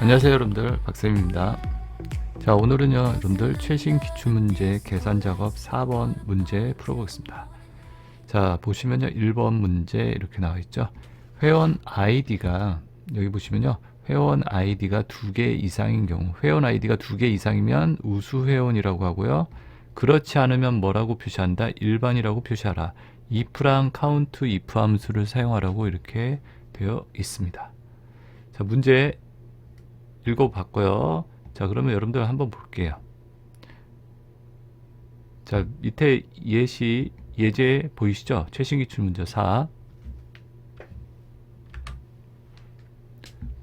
안녕하세요 여러분들 박쌤입니다 자 오늘은요 여러분들 최신 기출문제 계산 작업 4번 문제 풀어보겠습니다 자 보시면요 1번 문제 이렇게 나와 있죠 회원 아이디가 여기 보시면요 회원 아이디가 두 개 이상인 경우 회원 아이디가 두 개 이상이면 우수 회원이라고 하고요 그렇지 않으면 뭐라고 표시한다 일반이라고 표시하라 if랑 count if 함수를 사용하라고 이렇게 되어 있습니다 자 문제 읽어봤고요. 자, 그러면 여러분들 한번 볼게요. 자, 밑에 예시, 예제 보이시죠? 최신 기출 문제 4.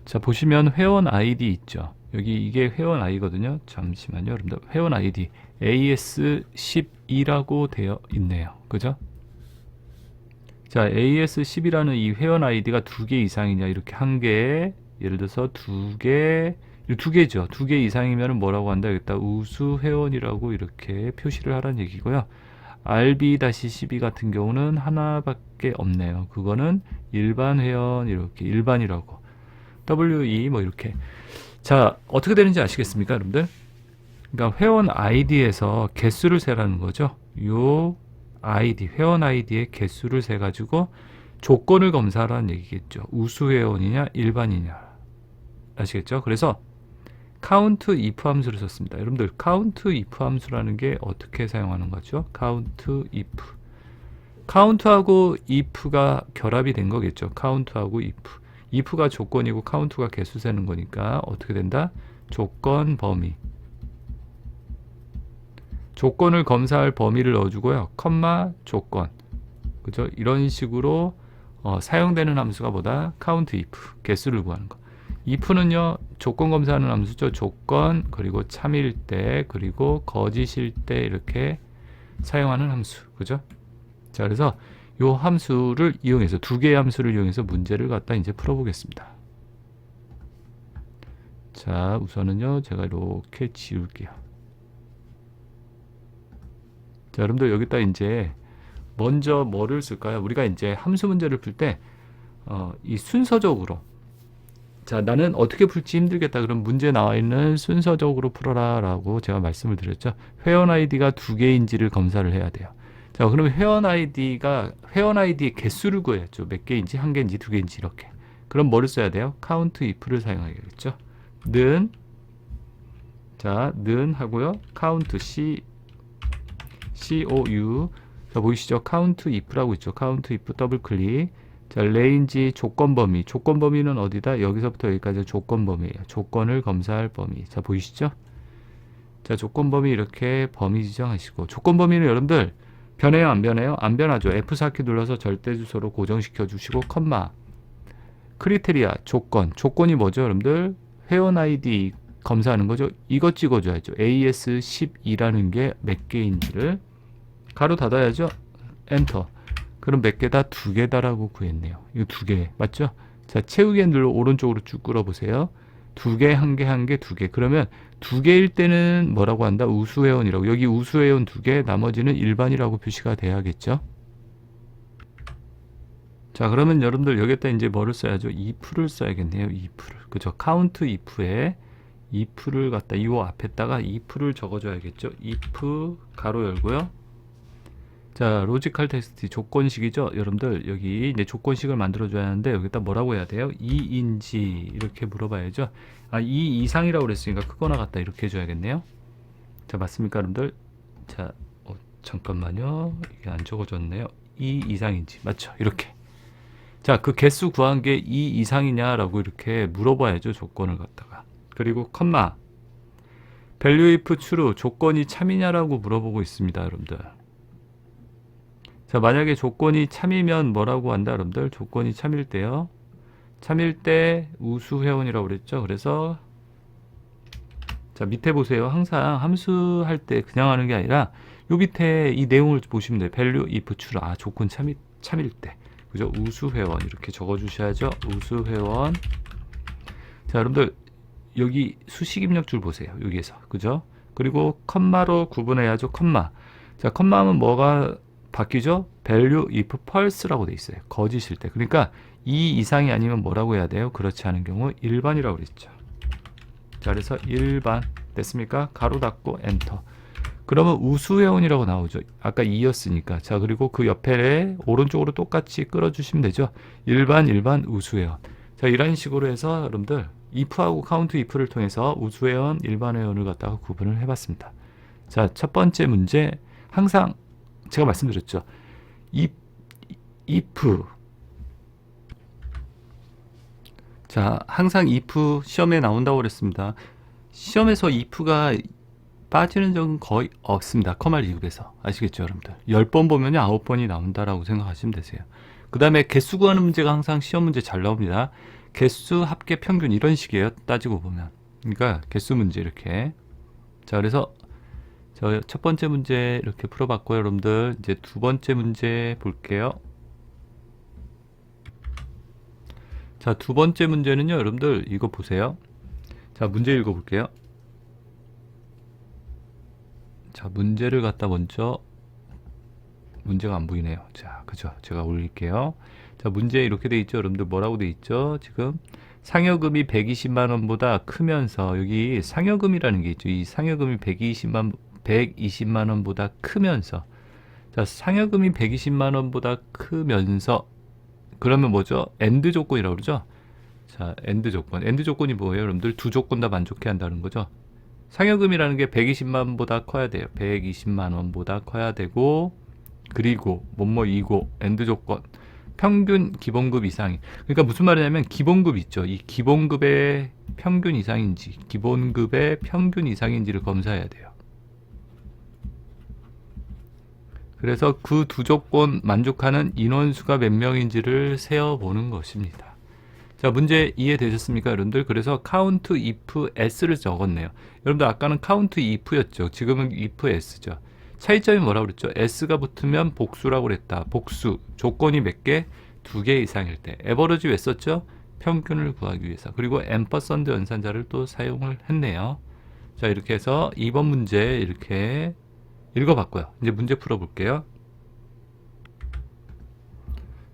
자, 보시면 회원 아이디 있죠? 여기 이게 회원 아이거든요. 잠시만요. 여러분들. 회원 아이디 AS12라고 되어 있네요. 그죠? 자, AS10이라는 이 회원 아이디가 두 개 이상이냐? 이렇게 한 개, 예를 들어서 두 개, 이두 개죠. 두 개 이상이면 뭐라고 한다? 여기다 우수 회원이라고 이렇게 표시를 하라는 얘기고요. RB-12 같은 경우는 하나밖에 없네요. 그거는 일반 회원 이렇게 일반이라고. WE 뭐 이렇게. 자, 어떻게 되는지 아시겠습니까, 여러분들? 그러니까 회원 아이디에서 개수를 세라는 거죠. 요 아이디, 회원 아이디의 개수를 세 가지고 조건을 검사하라는 얘기겠죠. 우수 회원이냐, 일반이냐. 아시겠죠? 그래서 count if 함수를 썼습니다. 여러분들 count if 함수라는 게 어떻게 사용하는 거죠? count if. count하고 if가 결합이 된 거겠죠. count하고 if. If가 조건이고 count가 개수 세는 거니까 어떻게 된다? 조건 범위. 조건을 검사할 범위를 넣어주고요. 컴마 조건. 그죠? 이런 식으로 어, 사용되는 함수가 뭐다? count if. 개수를 구하는 거. if는요 조건 검사하는 함수죠 조건 그리고 참일 때 그리고 거짓일 때 이렇게 사용하는 함수 그죠 자 그래서 요 함수를 이용해서 두 개의 함수를 이용해서 문제를 갖다 이제 풀어보겠습니다 자 우선은요 제가 이렇게 지울게요 자 여러분들 여기다 이제 먼저 뭐를 쓸까요 우리가 이제 함수 문제를 풀때 어, 이 순서적으로 자, 나는 어떻게 풀지 힘들겠다. 그럼 문제 나와 있는 순서적으로 풀어라 라고 제가 말씀을 드렸죠. 회원 아이디가 두 개인지를 검사를 해야 돼요. 자, 그러면 회원 아이디가 회원 아이디의 개수를 구해야죠. 몇 개인지, 한 개인지, 두 개인지 이렇게. 그럼 뭐를 써야 돼요? count if를 사용하겠죠. 는 자, 는 하고요. count c c o u 자, 보이시죠? count if라고 있죠. count if 더블 클릭. 자, 레인지 조건 범위. 조건 범위는 어디다? 여기서부터 여기까지 조건 범위예요. 조건을 검사할 범위. 자, 보이시죠? 자, 조건 범위 이렇게 범위 지정하시고 조건 범위는 여러분들 변해요, 안 변해요? 안 변하죠. F4키 눌러서 절대 주소로 고정시켜 주시고 컴마. 크리테리아 조건. 조건이 뭐죠, 여러분들? 회원 아이디 검사하는 거죠. 이것 찍어 줘야죠. AS12라는 게 몇 개인지를 가로 닫아야죠. 엔터. 그럼 몇 개다? 두 개다라고 구했네요. 이거 두 개. 맞죠? 자, 채우기에 눌러 오른쪽으로 쭉 끌어보세요. 두 개, 한 개, 한 개, 두 개. 그러면 두 개일 때는 뭐라고 한다? 우수회원이라고. 여기 우수회원 두 개, 나머지는 일반이라고 표시가 돼야겠죠? 자, 그러면 여러분들 여기다 이제 뭐를 써야죠? if를 써야겠네요. if를. 그죠? count if에 if를 갖다 이 앞에다가 if를 적어줘야겠죠? if 가로 열고요. 자, 로지컬 테스트 조건식이죠. 여러분들 여기 이제 조건식을 만들어 줘야 하는데 여기다 뭐라고 해야 돼요? 2인지 이렇게 물어봐야죠. 아, 2 이상이라고 그랬으니까 크거나 같다 이렇게 해 줘야겠네요. 자, 맞습니까, 여러분들? 자, 어, 잠깐만요. 이게 안 적어졌네요. 2 이상인지. 맞죠? 이렇게. 자, 그 개수 구한 게 2 이상이냐라고 이렇게 물어봐야죠. 조건을 갖다가. 그리고 컴마. value if true 조건이 참이냐라고 물어보고 있습니다, 여러분들. 자, 만약에 조건이 참이면 뭐라고 한다, 여러분들? 조건이 참일 때요. 참일 때 우수 회원이라고 그랬죠. 그래서 자, 밑에 보세요. 항상 함수 할 때 그냥 하는 게 아니라 요 밑에 이 내용을 보시면 돼요. value if true. 아, 조건 참일, 참일 때. 그죠? 우수 회원 이렇게 적어 주셔야죠. 우수 회원 자, 여러분들 여기 수식 입력줄 보세요. 여기에서. 그죠? 그리고 컴마로 구분해야죠. 컴마. 자, 컴마하면 뭐가 바뀌죠? value if false라고 돼 있어요. 거짓일 때. 그러니까 이 이상이 아니면 뭐라고 해야 돼요? 그렇지 않은 경우 일반이라고 그랬죠. 자, 그래서 일반 됐습니까? 가로 닫고 엔터. 그러면 우수회원이라고 나오죠. 아까 2였으니까. 자, 그리고 그 옆에 오른쪽으로 똑같이 끌어주시면 되죠. 일반, 일반, 우수회원. 자, 이런 식으로 해서 여러분들 if하고 count if를 통해서 우수회원, 일반 회원을 갖다가 구분을 해봤습니다. 자, 첫 번째 문제 항상 제가 말씀드렸죠. if, if 자, 항상 if 시험에 나온다고 그랬습니다. 시험에서 if가 빠지는 적은 거의 없습니다. 커말 이급에서. 아시겠죠, 여러분들? 10번 보면 9번이 나온다라고 생각하시면 되세요. 그 다음에 개수 구하는 문제가 항상 시험 문제 잘 나옵니다. 개수, 합계, 평균 이런 식이에요. 따지고 보면. 그러니까 개수 문제 이렇게. 자, 그래서 저 첫 번째 문제 이렇게 풀어봤고요, 여러분들. 이제 두 번째 문제 볼게요. 자, 두 번째 문제는요, 여러분들 이거 보세요. 자, 문제 읽어볼게요. 자, 문제를 갖다 먼저 문제가 안 보이네요. 자, 그죠? 제가 올릴게요. 자, 문제 이렇게 돼 있죠. 여러분들 뭐라고 돼 있죠? 지금 상여금이 120만 원보다 크면서 여기 상여금이라는 게 있죠. 이 상여금이 120만 120만 원보다 크면서 자, 상여금이 120만 원보다 크면서 그러면 뭐죠? 엔드 조건이라고 그러죠? 자, 엔드 조건. 엔드 조건이 뭐예요? 여러분들 두 조건 다 만족해야 한다는 거죠. 상여금이라는 게 120만 원보다 커야 돼요. 120만 원보다 커야 되고 그리고 뭐뭐이고 엔드 조건 평균 기본급 이상이 그러니까 무슨 말이냐면 기본급 있죠. 이 기본급의 평균 이상인지 기본급의 평균 이상인지를 검사해야 돼요. 그래서 그 두 조건 만족하는 인원수가 몇 명인지를 세어보는 것입니다. 자, 문제 이해되셨습니까, 여러분들? 그래서 count if s를 적었네요. 여러분들 아까는 count if였죠. 지금은 if s죠. 차이점이 뭐라고 그랬죠? s가 붙으면 복수라고 그랬다. 복수. 조건이 몇 개? 두 개 이상일 때. 에버러지 왜 썼죠? 평균을 구하기 위해서. 그리고 앰퍼선드 연산자를 또 사용을 했네요. 자, 이렇게 해서 2번 문제 이렇게 읽어봤고요. 이제 문제 풀어볼게요.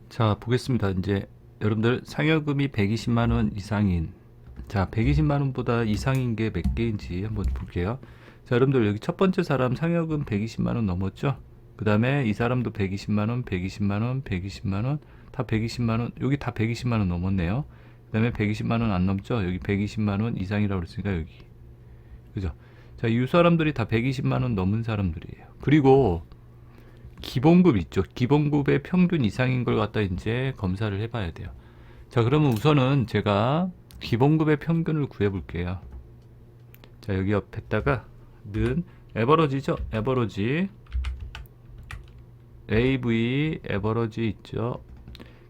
자, 보겠습니다. 이제 여러분들 상여금이 120만 원 이상인. 자 120만 원보다 이상인 게 몇 개인지 한번 볼게요. 자 여러분들 여기 첫 번째 사람 상여금 120만 원 넘었죠? 그 다음에 이 사람도 120만 원 120만 원 120만 원 다 120만 원 여기 다 120만 원 넘었네요. 그 다음에 120만 원 안 넘죠? 여기 120만 원 이상이라고 그랬으니까 여기. 그죠 자 이 사람들이 다 120만 원 넘은 사람들이에요 그리고 기본급 있죠. 기본급의 평균 이상인 걸 갖다 이제 검사를 해봐야 돼요. 자, 그러면 우선은 제가 기본급의 평균을 구해볼게요. 자, 여기 옆에다가 는 에버러지죠. 에버러지 AV 에버러지 있죠.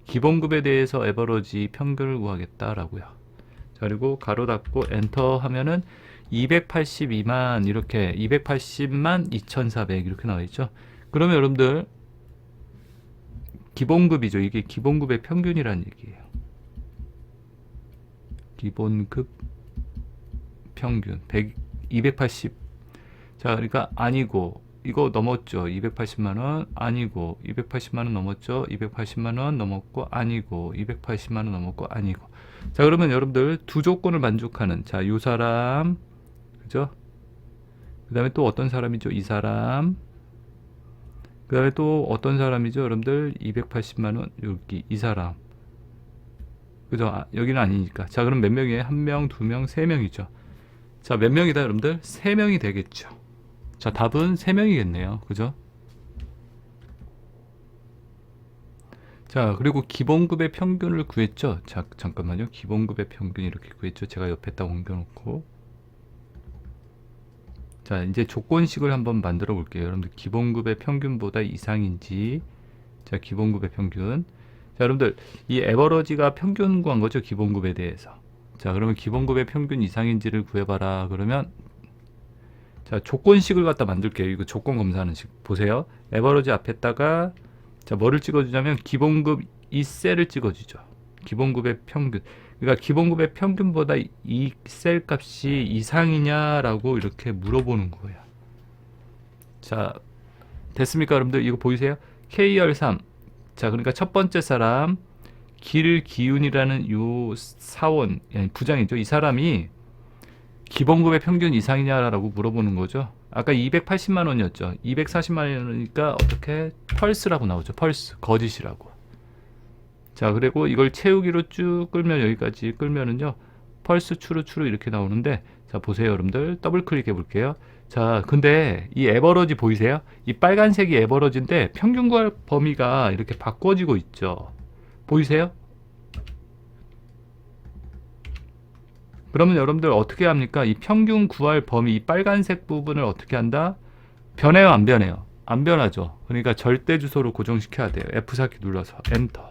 기본급에 대해서 에버러지 평균을 구하겠다라고요. 자, 그리고 가로 닫고 엔터 하면은 282만 이렇게 280만 2,400 이렇게 나와 있죠. 그러면 여러분들 기본급이죠. 이게 기본급의 평균이라는 얘기예요. 기본급 평균 100, 280. 자, 그러니까 아니고 이거 넘었죠. 280만 원 아니고 280만 원 넘었죠. 280만 원 넘었고 아니고 280만 원 넘었고 아니고. 자, 그러면 여러분들 두 조건을 만족하는 자, 요 사람 그죠? 그 다음에 또 어떤 사람이죠? 이 사람 그 다음에 또 어떤 사람이죠? 여러분들 280만원 여기 이 사람 그죠? 아, 여기는 아니니까 자 그럼 몇 명이에요? 한 명, 두 명, 세 명이죠 자 몇 명이다 여러분들? 세 명이 되겠죠 자 답은 세 명이겠네요 그죠? 자 그리고 기본급의 평균을 구했죠 자 잠깐만요 기본급의 평균 이렇게 구했죠 제가 옆에다 옮겨놓고 자, 이제 조건식을 한번 만들어 볼게요. 여러분들 기본급의 평균보다 이상인지 자, 기본급의 평균. 자, 여러분들 이 에버러지가 평균 구한 거죠. 기본급에 대해서. 자, 그러면 기본급의 평균 이상인지를 구해 봐라. 그러면 자, 조건식을 갖다 만들게요. 이거 조건 검사하는 식. 보세요. 에버러지 앞에다가 자, 뭐를 찍어 주냐면 기본급 이 셀을 찍어 주죠. 기본급의 평균. 그러니까 기본급의 평균보다 이 셀 값이 이상이냐라고 이렇게 물어보는 거예요. 자, 됐습니까, 여러분들? 이거 보이세요? K열3. 자, 그러니까 첫 번째 사람 길 기운이라는 요 사원, 아니 부장이죠. 이 사람이 기본급의 평균 이상이냐라고 물어보는 거죠. 아까 280만 원이었죠. 240만 원이니까 어떻게 펄스라고 나오죠. 펄스 거짓이라고. 자, 그리고 이걸 채우기로 쭉 끌면 여기까지 끌면은요. 펄스 추루 추루 이렇게 나오는데 자, 보세요, 여러분들. 더블 클릭해 볼게요. 자, 근데 이 에버러지 보이세요? 이 빨간색이 에버러지인데 평균 구할 범위가 이렇게 바꿔지고 있죠. 보이세요? 그러면 여러분들 어떻게 합니까? 이 평균 구할 범위, 이 빨간색 부분을 어떻게 한다? 변해요, 안 변해요? 안 변하죠. 그러니까 절대 주소로 고정시켜야 돼요. F4키 눌러서 엔터.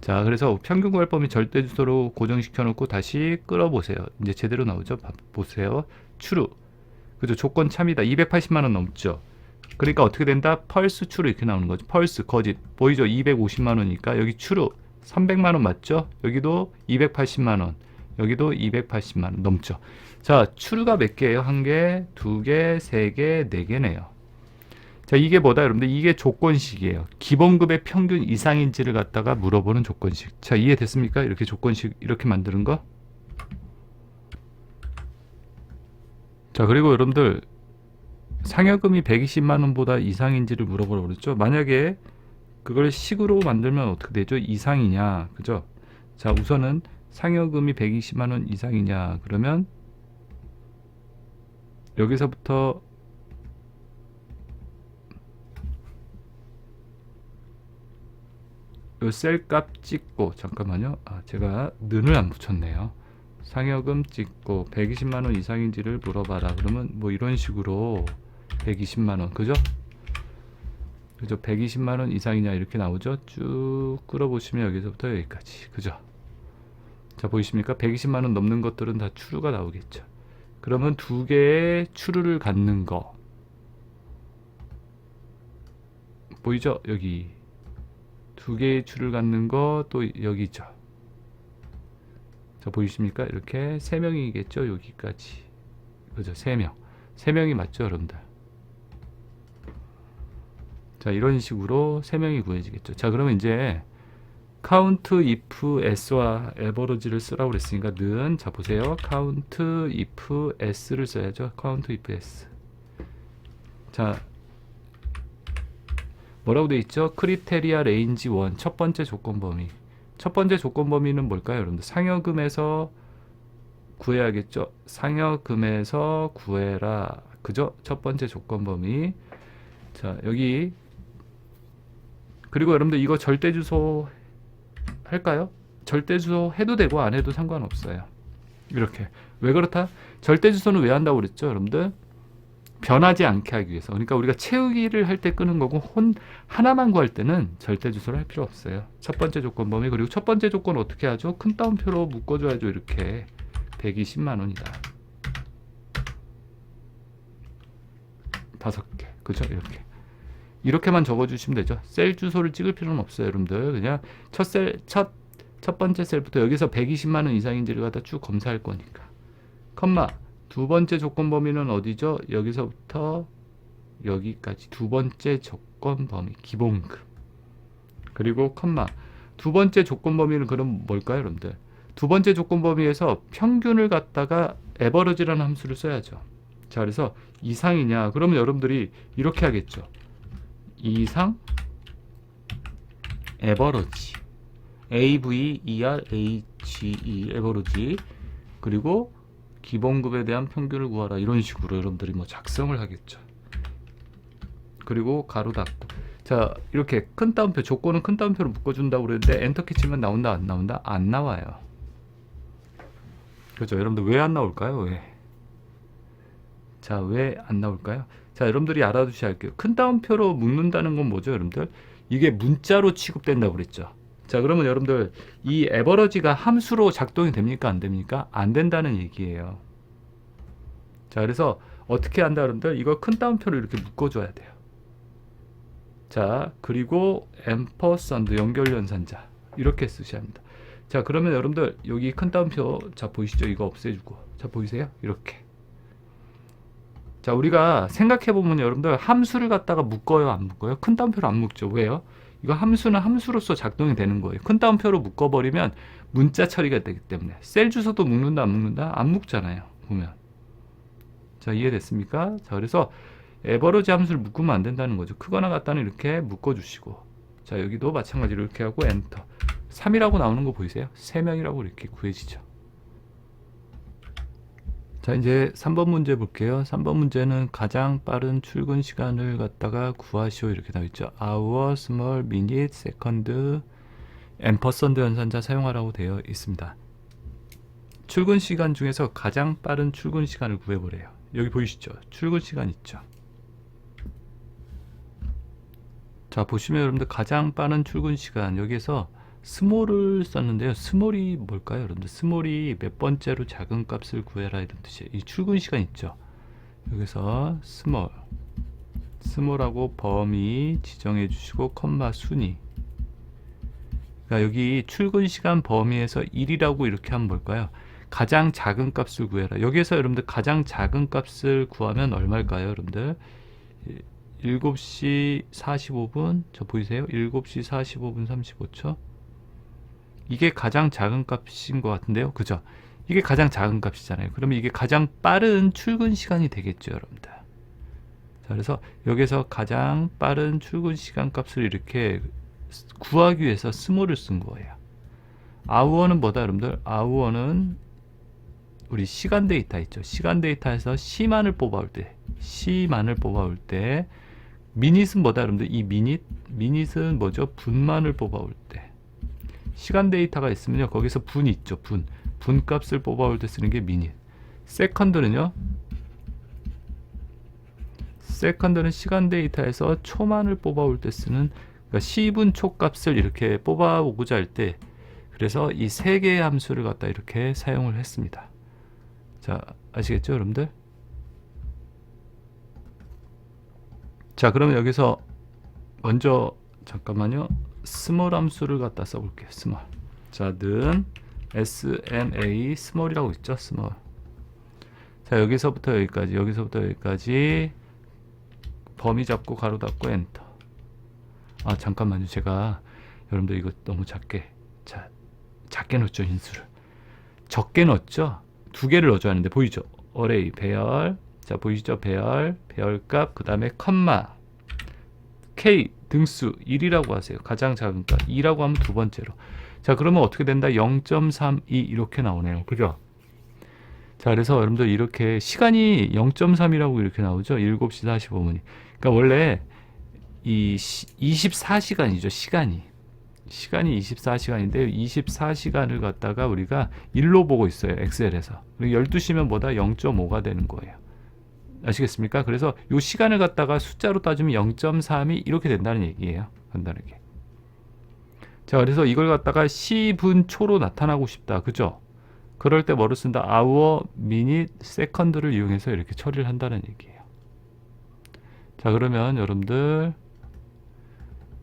자, 그래서 평균 구할 범위 절대 주소로 고정시켜 놓고 다시 끌어보세요. 이제 제대로 나오죠? 봐- 보세요. 추루. 그죠? 조건 참이다. 280만 원 넘죠. 그러니까 어떻게 된다? 펄스 추루 이렇게 나오는 거죠. 펄스 거짓. 보이죠? 250만 원이니까 여기 추루 300만 원 맞죠? 여기도 280만 원. 여기도 280만 원 넘죠. 자, 추루가 몇 개예요? 한 개, 두 개, 세 개, 네 개네요. 자, 이게 뭐다, 여러분들? 이게 조건식이에요. 기본급의 평균 이상인지를 갖다가 물어보는 조건식. 자, 이해됐습니까? 이렇게 조건식 이렇게 만드는 거. 자, 그리고 여러분들 상여금이 120만 원보다 이상인지를 물어보라고 그랬죠. 만약에 그걸 식으로 만들면 어떻게 되죠? 이상이냐, 그죠? 자, 우선은 상여금이 120만 원 이상이냐, 그러면 여기서부터 요 셀 값 찍고 잠깐만요. 아, 제가 는을 안 붙였네요. 상여금 찍고 120만 원 이상인지를 물어봐라. 그러면 뭐 이런 식으로 120만 원. 그죠? 그죠? 120만 원 이상이냐 이렇게 나오죠? 쭉 끌어 보시면 여기서부터 여기까지. 그죠? 자, 보이십니까? 120만 원 넘는 것들은 다 추루가 나오겠죠. 그러면 두 개의 추루를 갖는 거. 보이죠? 여기. 두 개의 추를 갖는 거 또 여기 있죠. 자, 보이십니까? 이렇게 세 명이겠죠? 여기까지. 그죠? 세 명. 세 명이 맞죠, 여러분들? 자, 이런 식으로 세 명이 구해지겠죠. 자, 그러면 이제 count if s와 에버러지를 쓰라고 그랬으니까 는 자, 보세요. count if s를 써야죠. count if s. 자, 뭐라고 돼 있죠? 크리테리아 레인지 1. 첫 번째 조건 범위. 첫 번째 조건 범위는 뭘까요, 여러분들? 상여금에서 구해야겠죠. 상여금에서 구해라. 그죠? 첫 번째 조건 범위. 자, 여기 그리고 여러분들 이거 절대 주소 할까요? 절대 주소 해도 되고 안 해도 상관없어요. 이렇게. 왜 그렇다? 절대 주소는 왜 한다고 그랬죠, 여러분들? 변하지 않게 하기 위해서. 그러니까 우리가 채우기를 할 때 끄는 거고 혼 하나만 구할 때는 절대 주소를 할 필요 없어요. 첫 번째 조건 범위 그리고 첫 번째 조건 어떻게 하죠? 큰 따옴표로 묶어줘야죠. 이렇게 120만 원이다. 다섯 개, 그죠? 이렇게 이렇게만 적어주시면 되죠. 셀 주소를 찍을 필요는 없어요, 여러분들. 그냥 첫 셀, 첫, 첫 번째 셀부터 여기서 120만 원 이상인지를 갖다 쭉 검사할 거니까. 컴마 두 번째 조건 범위는 어디죠? 여기서부터 여기까지 두 번째 조건 범위 기본급 그리고 컴마 두 번째 조건 범위는 그럼 뭘까요, 여러분들? 두 번째 조건 범위에서 평균을 갖다가 에버러지라는 함수를 써야죠. 자, 그래서 이상이냐? 그러면 여러분들이 이렇게 하겠죠. 이상 에버러지 A V E R H E 에버러지 그리고 기본급에 대한 평균을 구하라 이런 식으로 여러분들이 뭐 작성을 하겠죠. 그리고 가로 닫고 자 이렇게 큰 따옴표 조건은 큰 따옴표로 묶어준다고 그랬는데 엔터키 치면 나온다 안 나온다 안 나와요. 그렇죠. 여러분들 왜 안 나올까요? 왜? 자 왜 안 나올까요? 자 여러분들이 알아두셔야 할게요. 큰 따옴표로 묶는다는 건 뭐죠, 여러분들? 이게 문자로 취급된다고 그랬죠. 자 그러면 여러분들 이 에버러지가 함수로 작동이 됩니까? 안 됩니까? 안 된다는 얘기예요. 자 그래서 어떻게 한다 여러분들? 이거 큰 따옴표로 이렇게 묶어줘야 돼요. 자 그리고 앰퍼선드 연결연산자. 이렇게 쓰셔야 합니다. 자 그러면 여러분들 여기 큰 따옴표 자 보이시죠? 이거 없애주고. 자 보이세요? 이렇게. 자 우리가 생각해 보면 여러분들 함수를 갖다가 묶어요? 안 묶어요? 큰 따옴표로 안 묶죠. 왜요? 이거 함수는 함수로서 작동이 되는 거예요. 큰 따옴표로 묶어버리면 문자 처리가 되기 때문에. 셀 주소도 묶는다 안 묶는다? 안 묶잖아요 보면. 자 이해됐습니까? 자 그래서 에버러지 함수를 묶으면 안 된다는 거죠. 크거나 같다는 이렇게 묶어주시고. 자 여기도 마찬가지로 이렇게 하고 엔터. 3이라고 나오는 거 보이세요? 3명이라고 이렇게 구해지죠 자 이제 3번 문제 볼게요. 3번 문제는 가장 빠른 출근 시간을 갖다가 구하시오. 이렇게 나와 있죠. Hour, small, minute, second, 앰퍼선드 연산자 사용하라고 되어 있습니다. 출근 시간 중에서 가장 빠른 출근 시간을 구해보래요. 여기 보이시죠? 출근 시간 있죠? 자 보시면 여러분들 가장 빠른 출근 시간 여기에서 스몰을 썼는데요. 스몰이 뭘까요? 여러분들? 스몰이 몇 번째로 작은 값을 구해라 이런 뜻이에요. 이 출근 시간 있죠? 여기서 스몰. 스몰하고 범위 지정해 주시고 컴마 순위. 그러니까 여기 출근 시간 범위에서 1이라고 이렇게 하면 뭘까요? 가장 작은 값을 구해라. 여기에서 여러분들 가장 작은 값을 구하면 얼마일까요 여러분들? 7시 45분? 저 보이세요? 7시 45분 35초 이게 가장 작은 값인 것 같은데요. 그죠? 이게 가장 작은 값이잖아요. 그러면 이게 가장 빠른 출근 시간이 되겠죠 여러분들. 자 그래서 여기서 가장 빠른 출근 시간 값을 이렇게 구하기 위해서 스몰을 쓴 거예요. 아우어는 뭐다 여러분들? 아우어는 우리 시간 데이터 있죠. 시간 데이터에서 시만을 뽑아올 때 시만을 뽑아올 때 미닛은 뭐다 여러분들? 이 미닛 미닛은 뭐죠? 분만을 뽑아올 때 시간 데이터가 있으면요 거기서 분이 있죠 분. 분값을 뽑아올 때 쓰는 게 미닛 세컨드는요? 세컨드는 시간 데이터에서 초만을 뽑아올 때 쓰는 그러니까 시분 초값을 이렇게 뽑아오고자 할 때 그래서 이 세 개의 함수를 갖다 이렇게 사용을 했습니다. 자 아시겠죠 여러분들? 자 그러면 여기서 먼저 잠깐만요 스몰 함수를 갖다 써볼게요 스몰 자 는 sma 스몰이라고 있죠 스몰 자 여기서부터 여기까지 여기서부터 여기까지 범위 잡고 가로 닫고 엔터. 아 잠깐만요. 제가 여러분들 이거 너무 작게 자 작게 넣었죠 인수를. 적게 넣었죠? 두 개를 넣어줘야 하는데 보이죠? 어레이 배열. 자 보이시죠? 배열 배열값 그 다음에 컴마 k 등수 1이라고 하세요. 가장 작은 값 2라고 하면 두 번째로. 자 그러면 어떻게 된다? 0.32 이렇게 나오네요. 그죠? 자 그래서 여러분들 이렇게 시간이 0.3이라고 이렇게 나오죠? 7시 45분이. 그러니까 원래 이 24시간이죠 시간이. 시간이 24시간인데 24시간을 갖다가 우리가 1로 보고 있어요 엑셀에서. 그리고 12시면 뭐다? 0.5가 되는 거예요 아시겠습니까? 그래서 이 시간을 갖다가 숫자로 따지면 0.3이 이렇게 된다는 얘기예요. 간단하게. 자, 그래서 이걸 갖다가 시분초로 나타나고 싶다. 그죠? 그럴 때 뭐를 쓴다? hour, minute, second를 이용해서 이렇게 처리를 한다는 얘기예요. 자, 그러면 여러분들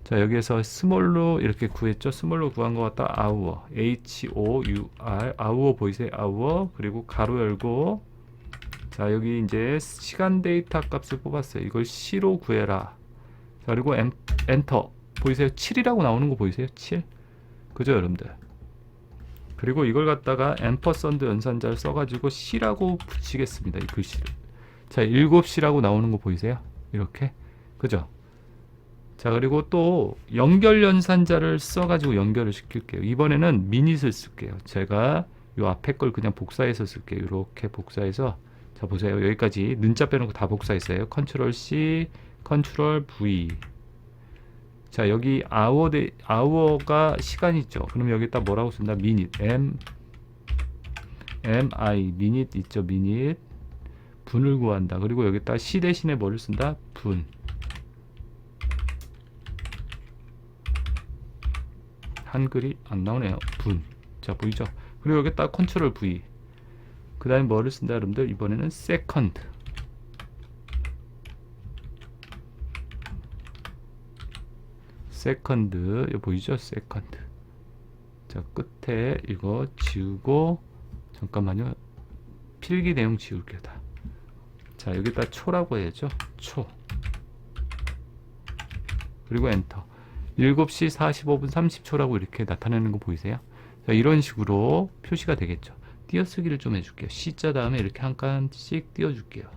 자, 여기에서 스몰로 이렇게 구했죠? 스몰로 구한 것 같다. hour, h-o-u-r, hour 보이세요? hour, 그리고 가로 열고 자 여기 이제 시간 데이터 값을 뽑았어요. 이걸 C로 구해라. 자 그리고 엔, 엔터. 보이세요? 7이라고 나오는 거 보이세요? 7 그죠 여러분들? 그리고 이걸 갖다가 앰퍼선드 연산자를 써가지고 C라고 붙이겠습니다 이 글씨를. 자 7시라고 나오는 거 보이세요? 이렇게? 그죠? 자 그리고 또 연결 연산자를 써가지고 연결을 시킬게요. 이번에는 미닛을 쓸게요. 제가 요 앞에 걸 그냥 복사해서 쓸게요. 이렇게 복사해서 자 보세요. 여기까지 는자 빼놓고 다 복사했어요. 컨트롤 C 컨트롤 V. 자 여기 아워 데 아워가 시간이 있죠. 그럼 여기다 뭐라고 쓴다? 미닛 M M I 미닛 있죠 미닛 분을 구한다. 그리고 여기다 C 대신에 뭐를 쓴다? 분. 한글이 안 나오네요. 분 자 보이죠? 그리고 여기다 컨트롤 V 그 다음에 뭐를 쓴다 여러분들? 이번에는 second. second. 이거 보이죠? second. 자 끝에 이거 지우고 잠깐만요. 필기 내용 지울게요 다. 자 여기다 초라고 해야죠. 초. 그리고 엔터. 7시 45분 30초라고 이렇게 나타내는 거 보이세요? 자, 이런 식으로 표시가 되겠죠. 띄어쓰기를 좀 해줄게요. C자 다음에 이렇게 한 칸씩 띄워줄게요.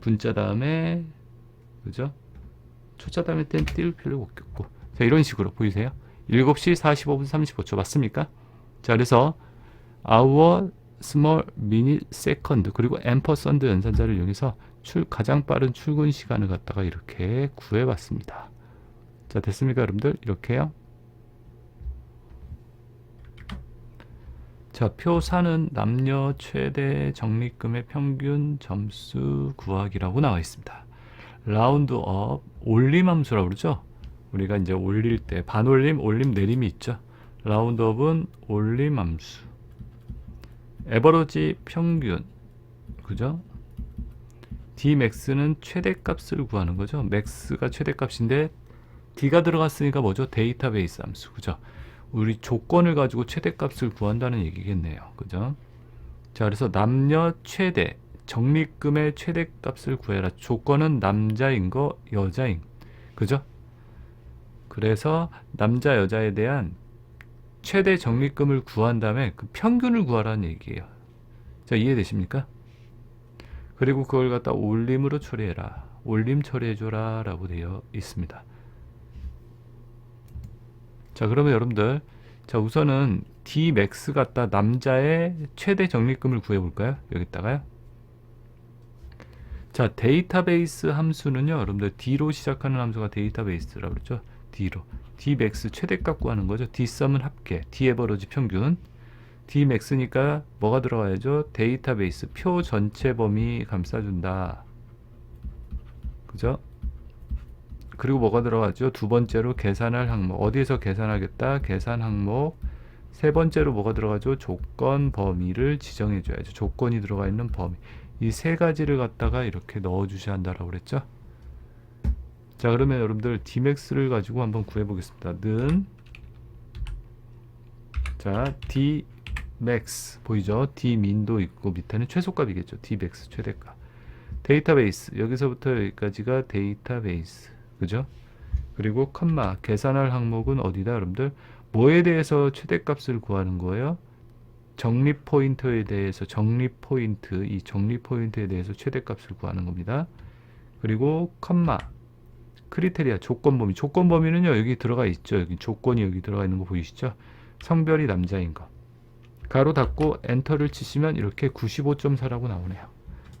분자 다음에 그죠? 초자 다음에 땐 띄울 필요가 없겠고 자 이런 식으로 보이세요? 7시 45분 35초 맞습니까? 자 그래서 hour, small, minute, second 그리고 ampersand 연산자를 이용해서 출, 가장 빠른 출근 시간을 갖다가 이렇게 구해봤습니다. 자 됐습니까 여러분들 이렇게요 자 표사는 남녀 최대 적립금의 평균 점수 구하기라고 나와 있습니다. 라운드업 올림함수라고 그러죠? 우리가 이제 올릴 때 반올림 올림 내림이 있죠? 라운드업은 올림함수. 에버러지 평균. 그죠? Dmax는 최대값을 구하는 거죠. Max가 최대값인데 D가 들어갔으니까 뭐죠? 데이터베이스 함수. 그죠? 우리 조건을 가지고 최대값을 구한다는 얘기겠네요. 그죠? 자, 그래서 남녀 최대 적립금의 최대값을 구해라. 조건은 남자인 거, 여자인. 그죠? 그래서 남자 여자에 대한 최대 적립금을 구한 다음에 그 평균을 구하라는 얘기예요. 자, 이해되십니까? 그리고 그걸 갖다 올림으로 처리해라. 올림 처리해줘라 라고 되어 있습니다. 자 그러면 여러분들 자 우선은 Dmax 갖다 남자의 최대 적립금을 구해볼까요? 여기다가요. 자 데이터베이스 함수는요 여러분들 D로 시작하는 함수가 데이터베이스라고 그랬죠. D로. Dmax 최대값 구하는 거죠. Dsum은 합계. D에버러지 평균. Dmax니까 뭐가 들어가야죠? 데이터베이스. 표 전체 범위 감싸준다. 그죠 그리고 뭐가 들어가죠? 두 번째로 계산할 항목. 어디에서 계산하겠다? 계산 항목. 세 번째로 뭐가 들어가죠? 조건 범위를 지정해 줘야죠. 조건이 들어가 있는 범위. 이 세 가지를 갖다가 이렇게 넣어 주셔야 한다라고 그랬죠? 자, 그러면 여러분들 Dmax를 가지고 한번 구해 보겠습니다. 는 자, Dmax 보이죠? D민도 있고 밑에는 최소값이겠죠. Dmax 최대값. 데이터베이스 여기서부터 여기까지가 데이터베이스 그죠? 그리고 컴마 계산할 항목은 어디다? 여러분들 뭐에 대해서 최대값을 구하는 거예요? 적립 포인트에 대해서 적립 포인트 이 적립 포인트에 대해서 최대값을 구하는 겁니다. 그리고 컴마 크리테리아 조건 범위. 조건 범위는요 여기 들어가 있죠. 여기 조건이 여기 들어가 있는 거 보이시죠? 성별이 남자인 거. 가로 닫고 엔터를 치시면 이렇게 95.4라고 나오네요.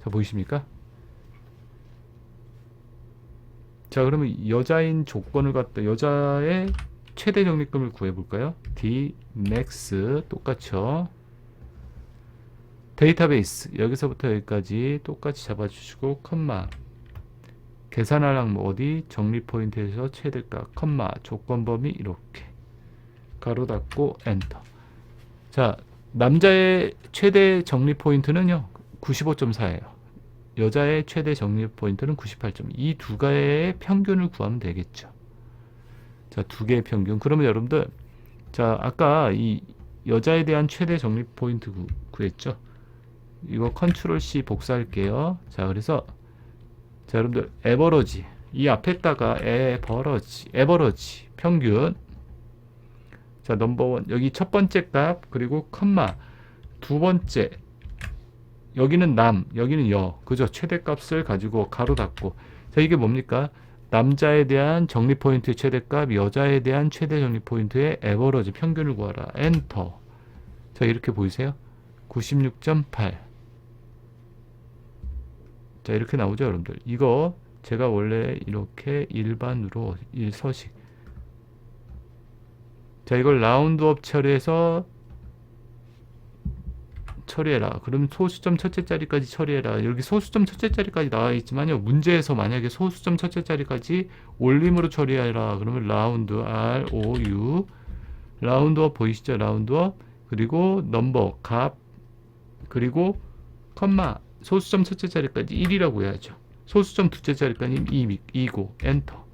자 보이십니까 자 그러면 여자인 조건을 갖다 여자의 최대 적립금을 구해볼까요? D max 똑같죠. 데이터베이스 여기서부터 여기까지 똑같이 잡아주시고 컴마 계산할 항목 어디 적립 포인트에서 최대값 컴마 조건 범위 이렇게 가로 닫고 엔터. 자 남자의 최대 적립 포인트는요 95.4예요. 여자의 최대 적립 포인트는 98점. 이 두 개의 평균을 구하면 되겠죠. 자, 두 개의 평균. 그러면 여러분들, 자, 아까 이 여자에 대한 최대 적립 포인트 구, 구했죠. 이거 컨트롤 C 복사할게요. 자, 그래서 자, 여러분들 에버러지 이 앞에다가 에버러지, 에버러지 평균. 자, 넘버원 여기 첫 번째 값 그리고 컴마 두 번째 여기는 남, 여기는 여. 그죠? 최대값을 가지고 가로 닫고. 자, 이게 뭡니까? 남자에 대한 적립 포인트의 최대값, 여자에 대한 최대 적립 포인트의 에버러지 평균을 구하라. 엔터. 자, 이렇게 보이세요? 96.8. 자, 이렇게 나오죠, 여러분들. 이거 제가 원래 이렇게 일반으로 일서식. 자, 이걸 라운드업 처리해서 처리해라. 그럼 소수점 첫째 자리까지 처리해라. 여기 소수점 첫째 자리까지 나와 있지만요. 문제에서 만약에 소수점 첫째 자리까지 올림으로 처리해라. 그러면 라운드 R O U 라운드업 보이시죠? 라운드업 그리고 넘버 값 그리고 컴마 소수점 첫째 자리까지 1이라고 해야죠. 소수점 둘째 자리까지 2, 2고 엔터.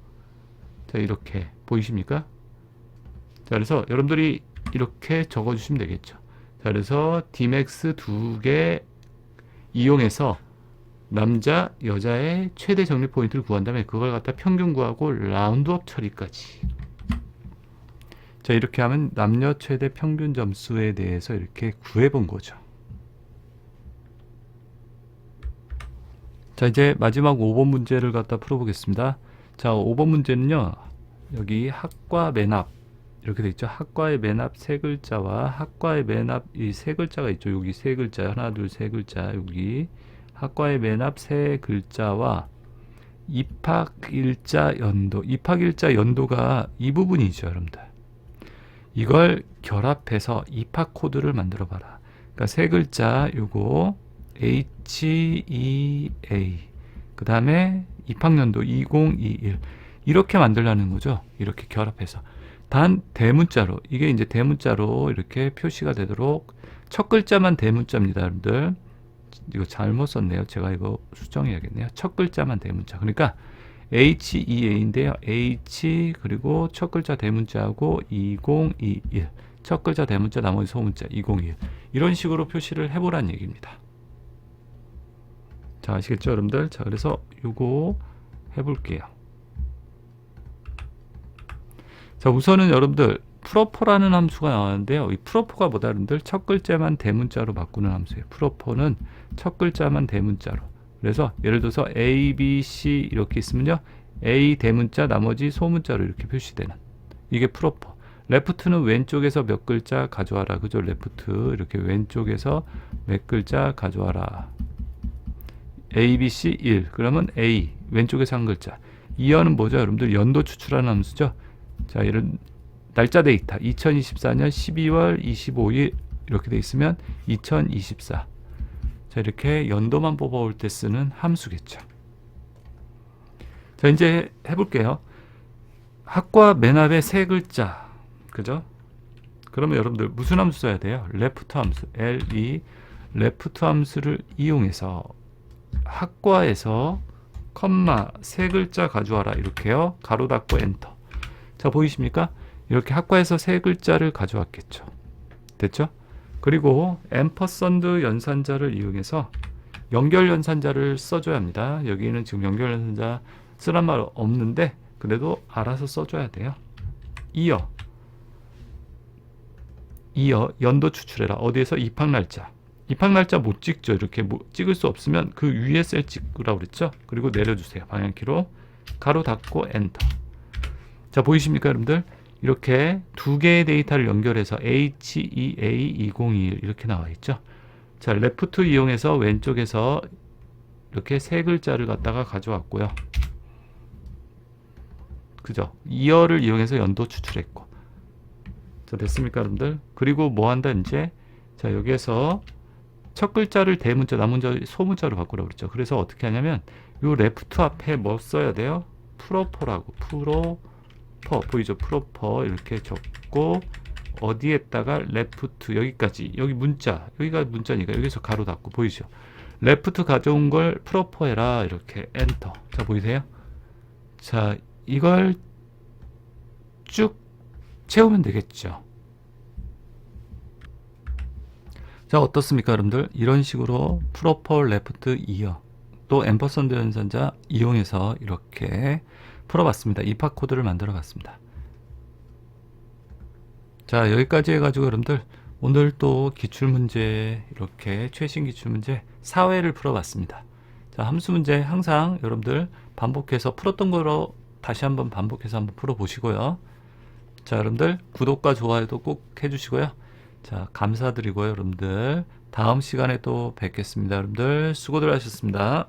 자 이렇게 보이십니까? 자 그래서 여러분들이 이렇게 적어주시면 되겠죠. 자, 그래서 Dmax 두개 이용해서 남자, 여자의 최대 정리 포인트를 구한 다음에 그걸 갖다 평균 구하고 라운드업 처리까지. 자, 이렇게 하면 남녀 최대 평균 점수에 대해서 이렇게 구해 본 거죠. 자, 이제 마지막 5번 문제를 갖다 풀어보겠습니다. 자, 5번 문제는요. 여기 학과 맨앞 이렇게 돼 있죠. 학과의 맨 앞 세 글자와 학과의 맨 앞 이 세 글자가 있죠. 여기 세 글자 하나 둘 세 글자 여기 학과의 맨 앞 세 글자와 입학 일자 연도 입학 일자 연도가 이 부분이죠, 여러분들. 이걸 결합해서 입학 코드를 만들어 봐라. 그러니까 세 글자 요거 H E A 그 다음에 입학년도 2021 이렇게 만들라는 거죠. 이렇게 결합해서 단 대문자로 이게 이제 대문자로 이렇게 표시가 되도록 첫 글자만 대문자입니다, 여러분들. 이거 잘못 썼네요. 제가 이거 수정해야겠네요. 첫 글자만 대문자. 그러니까 H E A인데요. H 그리고 첫 글자 대문자하고 2021. 첫 글자 대문자 나머지 소문자 2021. 이런 식으로 표시를 해보란 얘기입니다. 자, 아시겠죠, 여러분들? 자, 그래서 요거 해볼게요. 자, 우선은 여러분들 프로포라는 함수가 나왔는데요. 이 프로포가 뭐다, 여러분들? 첫 글자만 대문자로 바꾸는 함수예요. 프로포는 첫 글자만 대문자로. 그래서 예를 들어서 A, B, C 이렇게 있으면요. A 대문자, 나머지 소문자로 이렇게 표시되는. 이게 프로포. 레프트는 왼쪽에서 몇 글자 가져와라. 그죠? 레프트. 이렇게 왼쪽에서 몇 글자 가져와라. A, B, C 1. 그러면 A 왼쪽에서 한 글자. 이어는 뭐죠? 여러분들 연도 추출하는 함수죠. 자, 이런 날짜 데이터 2024년 12월 25일 이렇게 돼 있으면 2024. 자, 이렇게 연도만 뽑아올 때 쓰는 함수겠죠. 자, 이제 해볼게요. 학과 맨 앞에 세 글자. 그죠? 그러면 여러분들 무슨 함수 써야 돼요? 레프트 함수. L-E 레프트 함수를 이용해서 학과에서 컴마 세 글자 가져와라 이렇게요. 가로 닫고 엔터. 자 보이십니까? 이렇게 학과에서 세 글자를 가져왔겠죠. 됐죠? 그리고 앰퍼선드 연산자를 이용해서 연결 연산자를 써줘야 합니다. 여기는 지금 연결 연산자 쓰란 말 없는데 그래도 알아서 써줘야 돼요. 이어 이어 연도 추출해라. 어디에서 입학 날짜. 입학 날짜 못 찍죠. 이렇게 뭐 찍을 수 없으면 그 위에 셀 찍으라고 그랬죠. 그리고 내려주세요. 방향키로 가로 닫고 엔터. 자 보이십니까 여러분들? 이렇게 두 개의 데이터를 연결해서 HEA2021 이렇게 나와 있죠. 자 레프트 이용해서 왼쪽에서 이렇게 세 글자를 갖다가 가져왔고요. 그죠? 이어를 이용해서 연도 추출했고. 자 됐습니까 여러분들? 그리고 뭐 한다 이제 자 여기에서 첫 글자를 대문자, 남문자, 소문자로 바꾸라고 그랬죠. 그래서 어떻게 하냐면 요 레프트 앞에 뭐 써야 돼요? 프로퍼라고 프로퍼 보이죠? 프로퍼 이렇게 적고 어디에다가 레프트 여기까지 여기 문자 여기가 문자니까 여기서 가로 닫고 보이죠? 레프트 가져온 걸 프로퍼 해라 이렇게 엔터 자 보이세요? 자 이걸 쭉 채우면 되겠죠. 자 어떻습니까 여러분들 이런 식으로 프로퍼 레프트 이어 또 앰퍼선드 연산자 이용해서 이렇게 풀어봤습니다 입학 코드를 만들어 봤습니다 자 여기까지 해가지고 여러분들 오늘 또 기출문제 이렇게 최신 기출문제 사회를 풀어봤습니다 자 함수 문제 항상 여러분들 반복해서 풀었던 거로 다시 한번 반복해서 한번 풀어보시고요 자 여러분들 구독과 좋아요도 꼭 해주시고요 자, 감사드리고요, 여러분들. 다음 시간에 또 뵙겠습니다, 여러분들. 수고들 하셨습니다.